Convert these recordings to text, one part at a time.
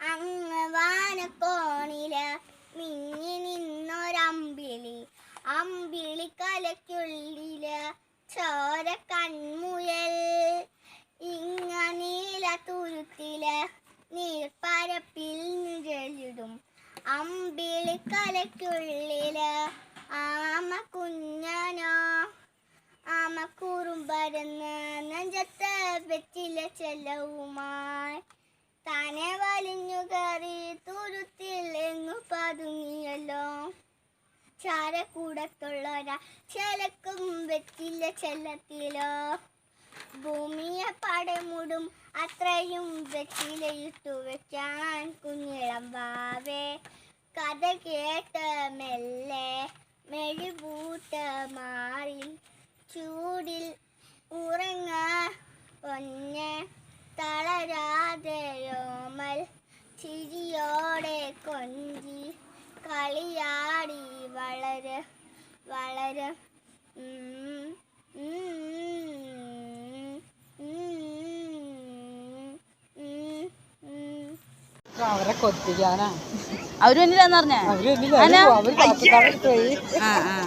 അങ്ങ് വാനക്കോണിൽ മിന്നി നിന്നൊരമ്പിളി. അമ്പിളി കലയ്ക്കുള്ളിൽ ചോര കൺമുയൽ. ഇങ്ങ നീല തുരുത്തിൽ നീർപ്പരപ്പിൽ നിഴലിടും. അമ്പിളി കലയ്ക്കുള്ളിൽ ആമ കുഞ്ഞനോ. ആമ കുറുമ്പരന്ന് നെഞ്ചത്ത് വെച്ചില്ല ചെലവുമായി തന്നെ വലിഞ്ഞു കയറി തുരുത്തിൽ എങ്ങു ചാരക്കൂടത്തുള്ളൊരാ ചെലക്കും വെച്ചില്ല ചെല്ലത്തിലോ. ഭൂമിയെ പടമുടും അത്രയും വെച്ചിലയിട്ടു വെക്കാൻ കുഞ്ഞിളം വാവേ. കഥ കേട്ട് മെല്ലെ മെഴുപൂട്ട് മാറി ചൂടിൽ ഉറങ്ങ പൊന്നെ തളരാതെയോമൽ ചിരിയോടെ കൊഞ്ചി കളിയാടി വളരെ വളര. അവരെ കൊത്തിക്കാനാ. അവർ വന്നില്ലാന്ന് പറഞ്ഞ? അവർ. അവർ പോയി. ആ ആ.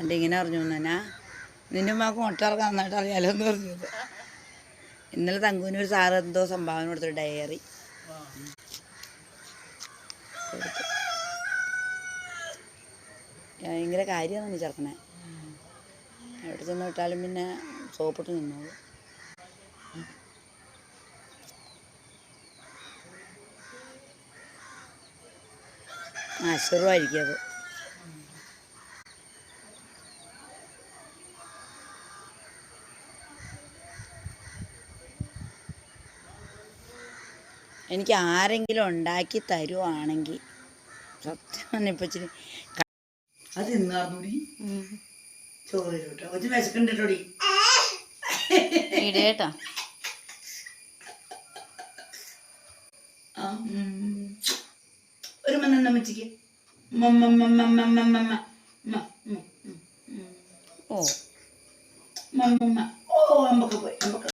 അതിങ്ങനെ പറഞ്ഞു തന്നെ നിന്റെ ഉമ്മാക്ക് മുട്ടറക്കാൻ നന്നായിട്ട് അറിയാലോ എന്ന് പറഞ്ഞത് ഇന്നലെ തങ്കുവിന് ഒരു സാറ് എന്തോ സംഭാവന കൊടുത്തൊരു ഡയറി. ഭയങ്കര കാര്യമാണ് ചേർക്കണേ. എവിടെ ചെന്ന് വിട്ടാലും പിന്നെ സോപ്പിട്ട് നിന്നോളൂ. അശ്വറുമായിരിക്കും അത്. എനിക്ക് ആരെങ്കിലും ഉണ്ടാക്കി തരുവാണെങ്കിൽ സത്യം പറഞ്ഞാൽ ഇപ്പം ഇച്ചിരി അത് ഇന്നാർന്നൂടി ചോറ് കേട്ടോ കൊച്ചു വിശക്കണ്ടോടി ഇടേട്ടാ. ഒരു മണ്ണെണ്ണ മച്ചിക്ക്. ഓ മമ്മ. ഓ അമ്പക്ക പോയി അമ്പക്ക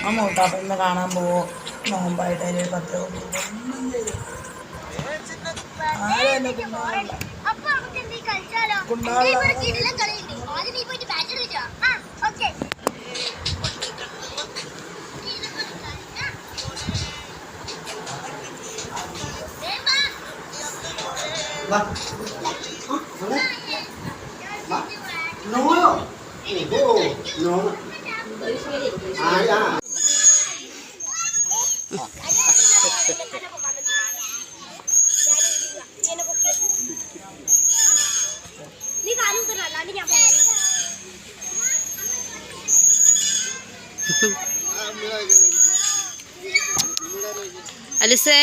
ആ മൂത്താപ്പനെ കാണാൻ പോവോ? നോമ്പായിട്ട് അതിൽ പത്ത് നമുക്ക് എന്ത് നീ അലിസേ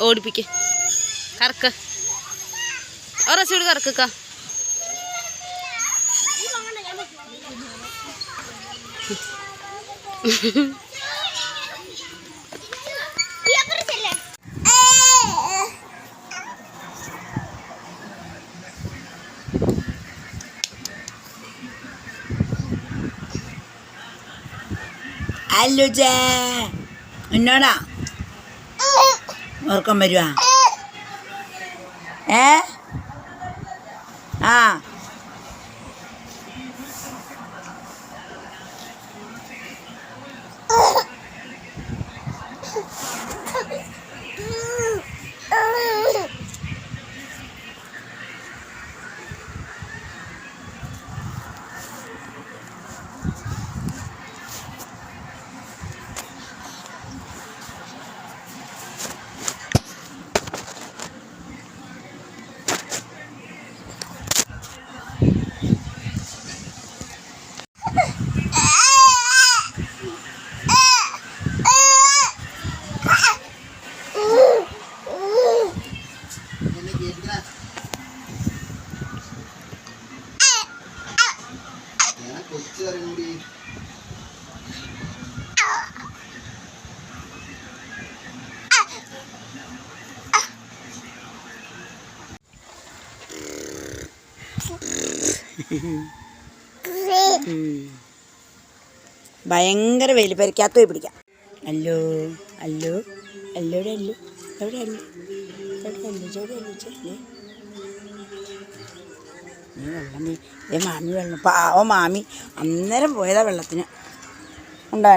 ഓടിപ്പിക്ക്. കറക്ക. ഒറച്ചൂടി കറക്കുക ഈ ചേ. എന്നോടാ ഉറക്കം വരുവാ. ഏ? ആ. อ ഭയങ്കര വെയിൽ പരിക്കാത്ത പോയി പിടിക്കാം. അല്ലോ അല്ലോ അല്ലോ അല്ലോ എവിടെ നീ വെള്ളം നീ മാമി വെള്ളം പാവ മാമി. അന്നേരം പോയതാ വെള്ളത്തിന്. ഉണ്ടാ